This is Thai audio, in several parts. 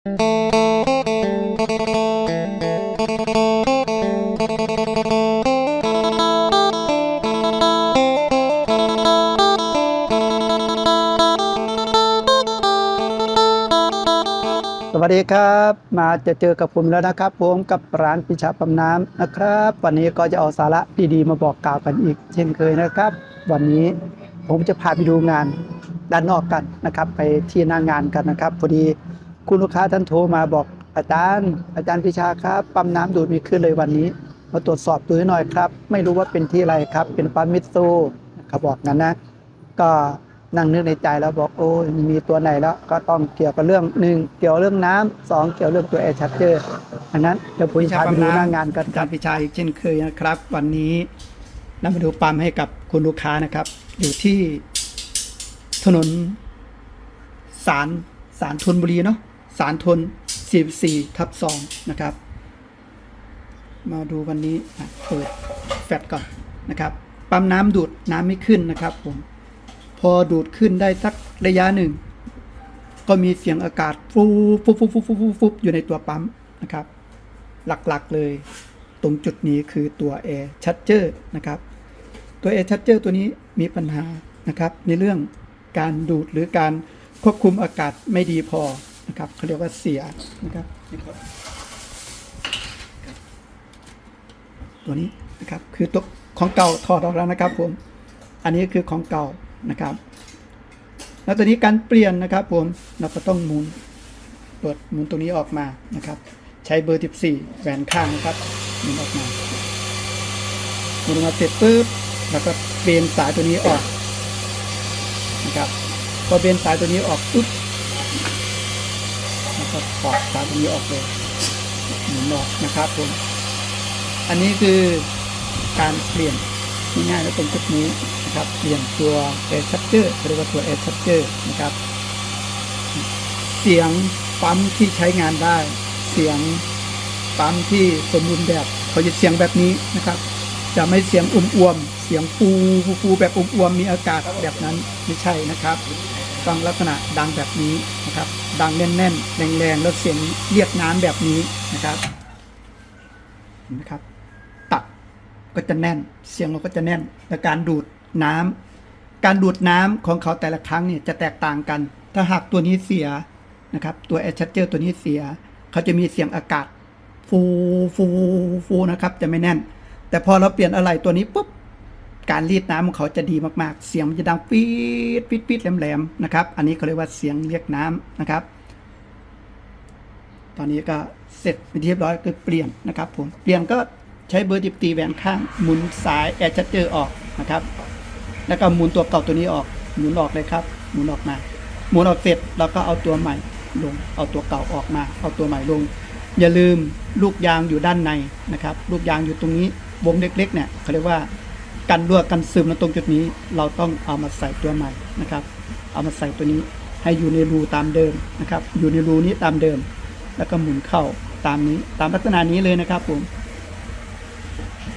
สวัสดีครับ มาจะเจอกับผมแล้วนะครับผมกับร้านพิชาปั๊มน้ำนะครับ วันนี้ก็จะเอาสาระดีๆมาบอกกล่าวกันอีก เช่นเคยนะครับ วันนี้ผมจะพาไปดูงานด้านนอกกันนะครับ ไปที่หน้างานกันนะครับพอดี คุณลูกค้าท่านโทรมาบอกอาจารย์ อาจารย์พิชาครับปั๊มน้ำดูดมีขึ้นเลยวันนี้ มาตรวจสอบดูให้หน่อยครับ ไม่รู้ว่าเป็นที่อะไรครับ เป็นปั๊มมิตซูเขาบอกงั้นนะ ก็นั่งนึกในใจแล้วบอกโอ้ยมีตัวไหนแล้วก็ต้องเกี่ยวกับเรื่องหนึ่งเกี่ยวเรื่องน้ำสองเกี่ยวเรื่องตัวแอร์ชัดเจอร์อันนั้นเดี๋ยวผมจะพาไปดูหน้างานกันการพิชัยเช่นเคยนะครับ วันนี้นำมาดูปั๊มให้กับคุณลูกค้านะครับ อยู่ที่ถนนสารสารทนบุรีเนาะ สารทน 44 ทับ2นะครับ มาดูวันนี้เปิดแฟลชก่อนนะครับ ปั๊มน้ำดูดน้ำไม่ขึ้นนะครับผม พอดูดขึ้นได้สักระยะหนึ่ง ก็มีเสียงอากาศฟูฟุบฟุบฟุบฟุบฟุบฟุบอยู่ในตัวปั๊มนะครับ หลักๆเลย ตรงจุดนี้คือตัวแอร์ชัดเจอร์นะครับ ตัวแอร์ชัดเจอร์ตัวนี้มีปัญหานะครับในเรื่องการดูดหรือการควบคุมอากาศไม่ดีพอ นะครับเขาเรียกว่าเสียนะครับตัวนี้นะครับคือตัวของเก่าถอดออกแล้วนะครับผมอันนี้คือของเก่านะครับ แล้วตอนนี้การเปลี่ยนนะครับผมเราก็ต้องหมุนเปิดหมุนตรงนี้ออกมานะครับ ใช้เบอร์ 14แหวนข้างนะครับหมุนออกมาหมุนออกมาเสร็จปุ๊บแล้วก็เบนสายตัวนี้ออกนะครับพอเบนสายตัวนี้ออกปุ๊บ ก็ถอดสายตัวนี้ออกเลยหมุนออกนะครับผม อันนี้คือการเปลี่ยนง่ายๆแล้วตรงจุดนี้นะครับ เปลี่ยนตัว air charger เรียกว่าตัว air charger นะครับ เสียงปั๊มที่ใช้งานได้ เสียงปั๊มที่สมบูรณ์แบบเขาจะเสียงแบบนี้นะครับ จะไม่เสียงอุ่มอวมๆเสียงฟูฟูแบบอุ่มอวมๆมีอากาศแบบนั้นไม่ใช่นะครับ ต้องลักษณะดังแบบนี้นะครับ ดังแน่นๆแรงๆแล้วเสียงเรียกน้ำแบบนี้นะครับนะครับ ตัดก็จะแน่น เสียงเราก็จะแน่นและการดูดน้ำการดูดน้ำของเขาแต่ละครั้งเนี่ยจะแตกต่างกัน ถ้าหากตัวนี้เสียนะครับ ตัวแอชเจอร์ตัวนี้เสีย เขาจะมีเสียงอากาศ ฟูฟูฟูนะครับ จะไม่แน่น แต่พอเราเปลี่ยนอะไรตัวนี้ปุ๊บ การรีดน้ำของเขาจะดีมากๆ เสียงมันจะดังปี๊ดปี๊ดปี๊ดแหลมๆนะครับ อันนี้เขาเรียกว่าเสียงเรียกน้ำนะครับ ตอนนี้ก็เสร็จเป็นที่เรียบร้อยคือเปลี่ยนนะครับผม เปลี่ยนก็ใช้เบอร์ติบตีแหวนข้างหมุนสายแอร์ชัดเจอร์ออกนะครับ แล้วก็หมุนตัวเก่าตัวนี้ออก หมุนออกเลยครับ หมุนออกมา หมุนออกเสร็จแล้วก็เอาตัวใหม่ลง เอาตัวเก่าออกมา เอาตัวใหม่ลง อย่าลืมลูกยางอยู่ด้านในนะครับ ลูกยางอยู่ตรงนี้วงเล็กๆเนี่ยเขาเรียกว่า กันรั่วกันซึมตรงจุดนี้ เราต้องเอามาใส่ตัวใหม่นะครับ เอามาใส่ตัวนี้ให้อยู่ในรูตามเดิมนะครับ อยู่ในรูนี้ตามเดิม แล้วก็หมุนเข้าตามนี้ตามลักษณะนี้เลยนะครับผม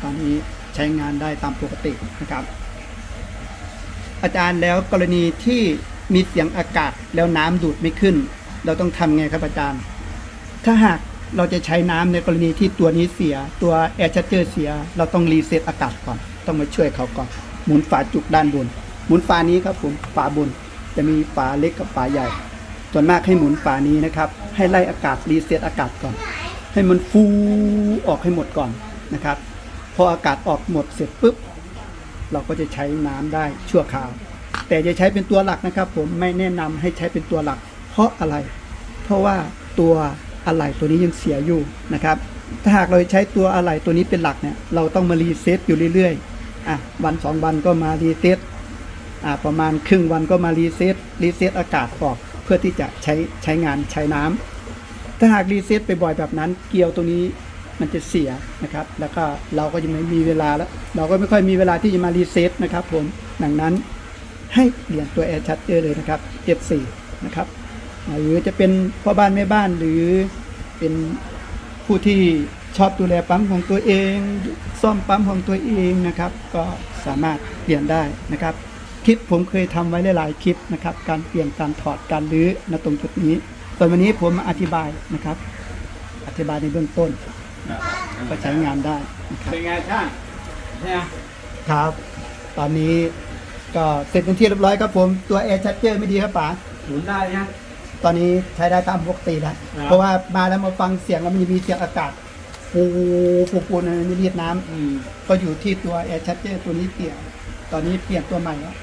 ตอนนี้ใช้งานได้ตามปกตินะครับ อาจารย์แล้วกรณีที่มีเสียงอากาศแล้วน้ำดูดไม่ขึ้น เราต้องทำไงครับอาจารย์ ถ้าหาก เราจะใช้น้ำในกรณีที่ตัวนี้เสีย ตัวแอร์ชั g เจอร์เสีย เราต้องรีเซ็ตอากาศก่อน ต้องมาช่วยเขาก่อน หมุนฝาจุกด้านบน หมุนฝานี้ครับผม ฝาบน จะมีฝาเล็กกับฝาใหญ่ ส่วนมากให้หมุนฝานี้นะครับ ให้ไล่อากาศรีเซ็ตอากาศก่อน ให้มันฟูออกให้หมดก่อนนะครับ พออากาศออกหมดเสร็จปุ๊บ เราก็จะใช้น้ำได้ชั่วคราว แต่จะใช้เป็นตัวหลักนะครับ ผม ไม่แนะนำให้ใช้เป็นตัวหลัก เพราะอะไร เพราะว่าตัว อะไหล่ตัวนี้ยังเสียอยู่นะครับ ถ้าหากเราใช้ตัวอะไหล่ตัวนี้เป็นหลักเนี่ยเราต้องมารีเซ็ตอยู่เรื่อยๆอะวันสองวันก็มารีเซ็ตอ่าประมาณครึ่งวันก็มารีเซ็ตรีเซ็ตอากาศออกเพื่อที่จะใช้ใช้งานใช้น้ำถ้าหากรีเซ็ตไปบ่อยแบบนั้นเกลียวตรงนี้มันจะเสียนะครับ แล้วก็เราก็จะไม่มีเวลาแล้ว เราก็ไม่ค่อยมีเวลาที่จะมารีเซ็ตนะครับผมดังนั้นให้เปลี่ยนตัวแอร์ชัดเจอเลยนะครับ F4 นะครับ หรือจะเป็นพ่อบ้านแม่บ้านหรือเป็นผู้ที่ชอบดูแลปั๊มของตัวเอง ซ่อมปั๊มของตัวเองนะครับ ก็สามารถเปลี่ยนได้นะครับ คลิปผมเคยทำไว้หลายๆคลิปนะครับ การเปลี่ยนการถอดการรื้อณตรงจุดนี้ส่วนวันนี้ผมอธิบายนะครับ อธิบายในเบื้องต้นก็ใช้งานได้นะครับเป็นไงช่างเนี่ยครับ ตอนนี้ก็เสร็จเป็นที่เรียบร้อยครับผมตัวแอร์ชัดเจอร์ไม่ดีครับป๋าหมุนได้นะ ตอนนี้ใช้ได้ตามปกติแล้วครับ เพราะว่ามาแล้วมาฟังเสียงแล้วมันจะมีเสียงอากาศปูปูปูในเรียดน้ำอืมก็อยู่ที่ตัวแอร์ชัดเจอร์ตัวนี้เปลี่ยนตอนนี้เปลี่ยนตัวใหม่แล้ว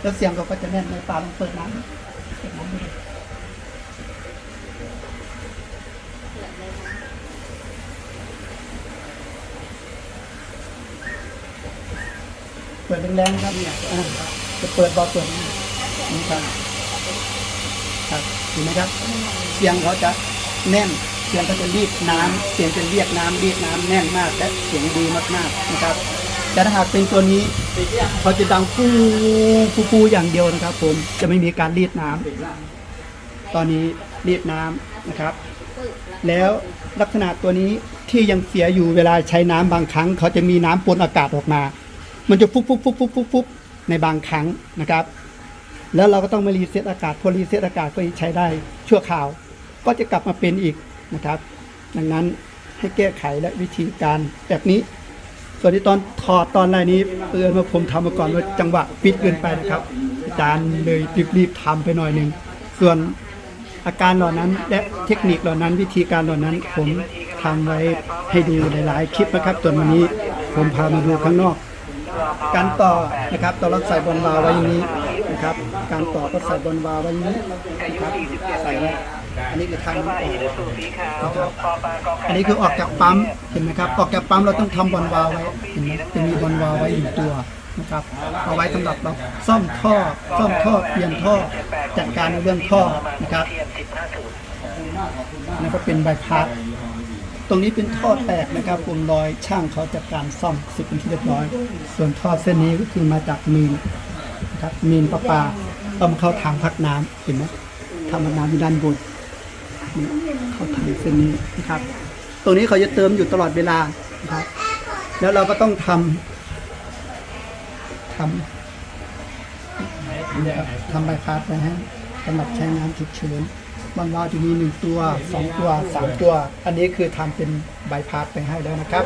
แล้วเสียงเขาก็จะแน่นในปาลองเปิดน้ำเปิดน้ำดูดิเปิดแรงๆครับเนี่ยอ่าจะเปิดบอเปิดนี่นี่ครับ ครับเห็นไหมครับ เสียงเขาจะแน่น เสียงเขาจะรีดน้ำเสียงจะเรียกน้ำรีดน้ำแน่นมาก และเสียงดีมากๆนะครับ แต่ถ้าหากเป็นตัวนี้เขาจะดังฟูฟูฟูอย่างเดียวนะครับ ผมจะไม่มีการรีดน้ำปิดละตอนนี้รีดน้ำนะครับ แล้วลักษณะตัวนี้ที่ยังเสียอยู่เวลาใช้น้ำบางครั้ง เขาจะมีน้ำปนอากาศออกมา มันจะฟุบฟุบฟุบฟุบฟุบฟุบในบางครั้งนะครับ แล้วเราก็ต้องมารีเซ็ตอากาศพอรีเซ็ตอากาศก็ใช้ได้ชั่วคราว ก็จะกลับมาเป็นอีกนะครับ ดังนั้นให้แก้ไขและวิธีการแบบนี้ ส่วนที่ตอนถอดตอนอะไรนี้เตือนว่าผมทำมาก่อนว่าจังหวะฟิตเกินไปนะครับอาจารย์เลยรีบๆทำไปหน่อยหนึ่งส่วนอาการเหล่านั้นและเทคนิคเหล่านั้นวิธีการเหล่านั้นผมทำไว้ให้ดูหลายๆคลิปนะครับส่วนวันนี้ผมพามาดูข้างนอก การต่อนะครับต่อเราใส่บอลวาวไว้อย่างนี้ นะครับ การต่อก็ใส่บอลวาวไว้อย่างนี้นะครับใส่ไว้อันนี้คือทางน้ำออกนะครับอันนี้คือออกจากปั๊มเห็นไหมครับ ออกจากปั๊มเราต้องทำบอลวาวไว้เห็นไหมจะมีบอลวาวไว้อยู่ตัวนะครับเอาไว้สำหรับเราซ่อมท่อซ่อมท่อเปลี่ยนท่อจัดการในเรื่องท่อนะครับนั่นก็เป็นใบพัดตรงนี้เป็นท่อแตกนะครับวงรอยช่างเขาจัดการซ่อมเสร็จเป็นที่เรียบร้อย ส่วนท่อเส้นนี้ก็คือมาจากมีน นะครับมีนประปาต้องเข้าทางพักน้ำเห็นไหมทำน้ำอยู่ด้านบนเข้าทางเส้นนี้นะครับ ตรงนี้เขาจะเติมอยู่ตลอดเวลานะครับ แล้วเราก็ต้องทำทำทำใบพัดไว้ให้สำหรับใช้งานฉุกเฉินบางรายจะมีหนึ่งตัวสองตัวสามตัว อันนี้คือทำเป็นใบพัดไปให้แล้วนะครับ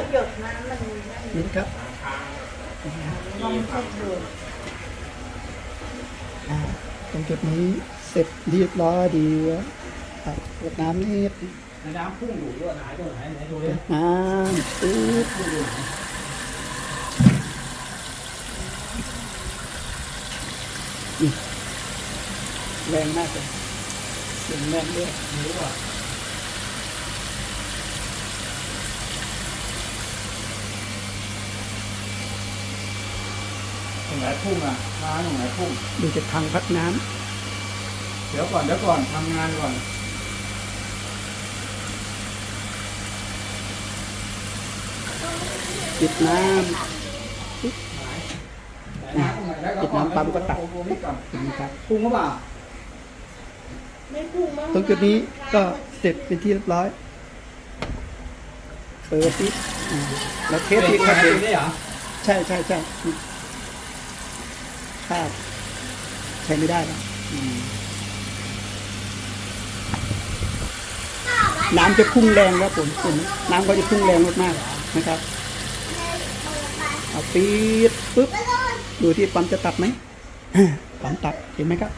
นี่ครับ ตรงจุดนี้เสร็จเรียบร้อยดีครับรดน้ำนิดน้ำพุ่งอยู่ด้วยหายตัวไหนไหนดูดิน้ำปึ๊บนี่แรงมากเลยเสียงแรงด้วยรู้ป่ะตรง ไหนพุ่งอะมาตรงไหนพุ่งดูจากทางพักน้เดี๋ยวก่อนเดี๋ยวก่อนทำงานก่อนำปิดน้ำปึ๊บไหนน้ำตรงไหนแล้วปิดน้ำปั๊มก็ตัดพุ่งนี่ก่อนเห็นไหมครับพุ่งเขาเปล่าไม่พุ่งมั้งตรงจุดนี้ก็เสร็จเป็นที่เรียบร้อยเปิดปิดอ่าแล้วเทสที่ครับเบรกนี่เหรอใช่ใช่ใช่ นี่ครับใช้ไม่ได้แล้วน้ำจะพุ่งแรงครับผมเห็นไหมน้ำก็จะพุ่งแรงมากๆนะครับเอาปี๊ดปุ๊บดูที่ปั๊มจะตัดไหมปั๊มตัดเห็นไหมครับ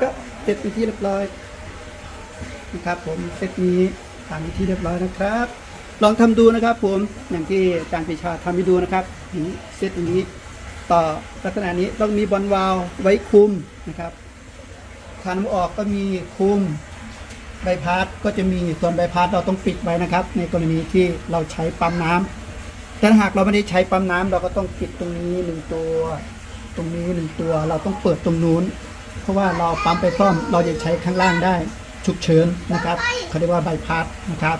ก็เสร็จเป็นที่เรียบร้อยนะครับ ผมเซตนี้ทำเป็นที่เรียบร้อยนะครับ ลองทำดูนะครับ ผมอย่างที่อาจารย์ปรีชาทำให้ดูนะครับอย่างนี้เซตอย่างนี้ ต่อลักษณะนี้ต้องมีบอลวาล์วไว้คุมนะครับทานออกก็มีคุมใบพัดก็จะมีส่วนใบพัดเราต้องปิดไว้นะครับ ในกรณีที่เราใช้ปั๊มน้ำแต่หากเราไม่ได้ใช้ปั๊มน้ำเราก็ต้องปิดตรงนี้หนึ่งตัว ตรงนี้หนึ่งตัว เราต้องเปิดตรงนู้น เพราะว่าเราปั๊มไปซ่อมเราจะใช้ข้างล่างได้ฉุกเฉินนะครับเขาเรียกว่าใบพัดนะครับ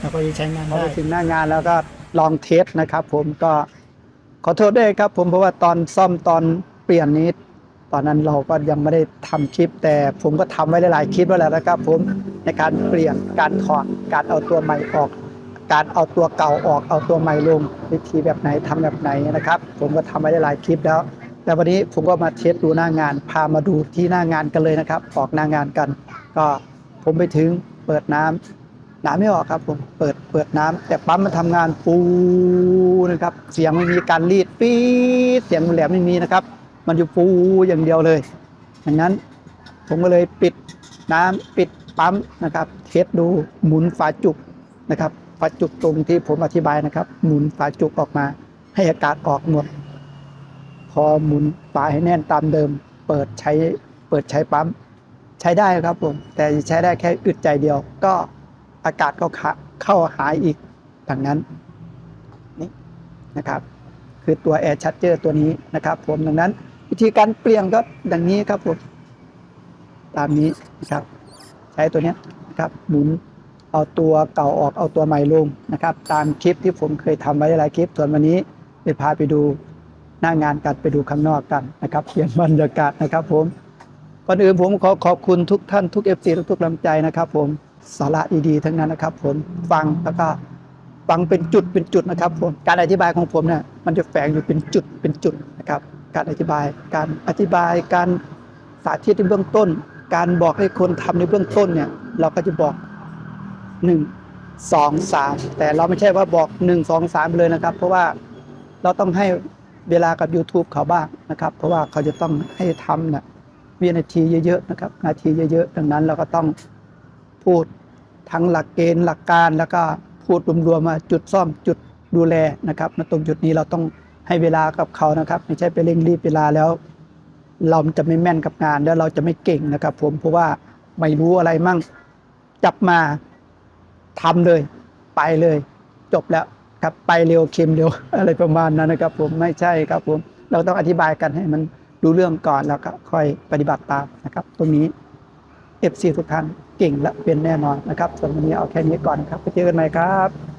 เราก็จะใช้งานได้ถึงหน้างานแล้วก็ลองเทสนะครับ ผมก็ ขอโทษด้วยครับผมเพราะว่าตอนซ่อมตอนเปลี่ยนนี้ ตอนนั้นเราก็ยังไม่ได้ทำคลิป แต่ผมก็ทำไว้หลายๆคลิปแล้แหละนะครับผมในการเปลี่ยนการถอดการเอาตัวใหม่ออก การเอาตัวเก่าออกเอาตัวใหม่ลงวิธีแบบไหนทำแบบไหนนะครับ ผมก็ทำไว้หลายๆคลิปแล้ว แต่วันนี้ผมก็มาเทสดูหน้างาน พามาดูที่หน้างานกันเลยนะครับ ออกหน้างานกัน ก็ผมไปถึงเปิดน้ำ น้ำไม่ออกครับผมเปิดเปิดน้ำแต่ปั๊มมันทำงานปูนะครับ เสียงไม่มีการรีดปี๊ดเสียงแหลมไม่มีนะครับ มันอยู่ปูอย่างเดียวเลยดังนั้นผมก็เลยปิดน้ำปิดปั๊มนะครับเทสดูหมุนฝาจุกนะครับฝาจุกตรงที่ผมอธิบายนะครับ หมุนฝาจุกออกมา ให้อากาศออกหมด พอหมุนฝาให้แน่นตามเดิม เปิดใช้เปิดใช้ปั๊ม ใช้ได้ครับผม แต่ใช้ได้แค่อึดใจเดียวก็ อากาศก็เข้าเข้าหายอีกดังนั้นนี่นะครับ คือตัว Air Charger ตัวนี้นะครับผมดังนั้น วิธีการเปลี่ยนก็ดังนี้ครับผมตามนี้นะครับ ใช้ตัวนี้นะครับหมุนเอาตัวเก่าออกเอาตัวใหม่ลงนะครับ ตามคลิปที่ผมเคยทำไว้หลายคลิปส่วนวันนี้ไปพาไปดูหน้างานกันไปดูข้างนอกกันนะครับเปลี่ยนบรรยากาศนะครับผมก่อนอื่นผมขอขอบคุณทุกท่านทุก FC ทุกๆกำลังใจนะครับผม สาระดีๆทั้งนั้นนะครับ ผมฟังแล้วก็ฟังเป็นจุดเป็นจุดนะครับผมการอธิบายของผมเนี่ยมันจะแฝงอยู่เป็นจุดเป็นจุดนะครับ การอธิบายการอธิบายการสาธิตในเบื้องต้น การบอกให้คนทำในเบื้องต้นเนี่ย เราก็จะบอกหนึ่งสองสามแต่เราไม่ใช่ว่าบอกหนึ่งสองสามเลยนะครับ เพราะว่าเราต้องให้เวลากับ YouTube เขาบ้างนะครับ เพราะว่าเขาจะต้องให้ทำนะวินาทีเยอะๆนะครับ นาทีเยอะๆดังนั้นเราก็ต้อง พูดทั้งหลักเกณฑ์หลักการแล้วก็พูดรวมๆมาจุดซ่อมจุดดูแลนะครับณตรงจุดนี้เราต้องให้เวลากับเขานะครับ ไม่ใช่ไปเร่งรีบเวลาแล้ว เราจะไม่แม่นกับงานแล้วเราจะไม่เก่งนะครับ ผมเพราะว่าไม่รู้อะไรมั่งจับมาทำเลย ไปเลย จบแล้วครับไปเร็วเค็มเร็วอะไรประมาณนั้นนะครับ ผมไม่ใช่ครับผมเราต้องอธิบายกันให้มันรู้เรื่องก่อนแล้วก็ค่อยปฏิบัติตามนะครับ ตรงนี้ FC ทุกท่าน เก่งและเป็นแน่นอนนะครับส่วนวันนี้เอาแค่นี้ก่อนครับไปเจอกันใหม่ครับ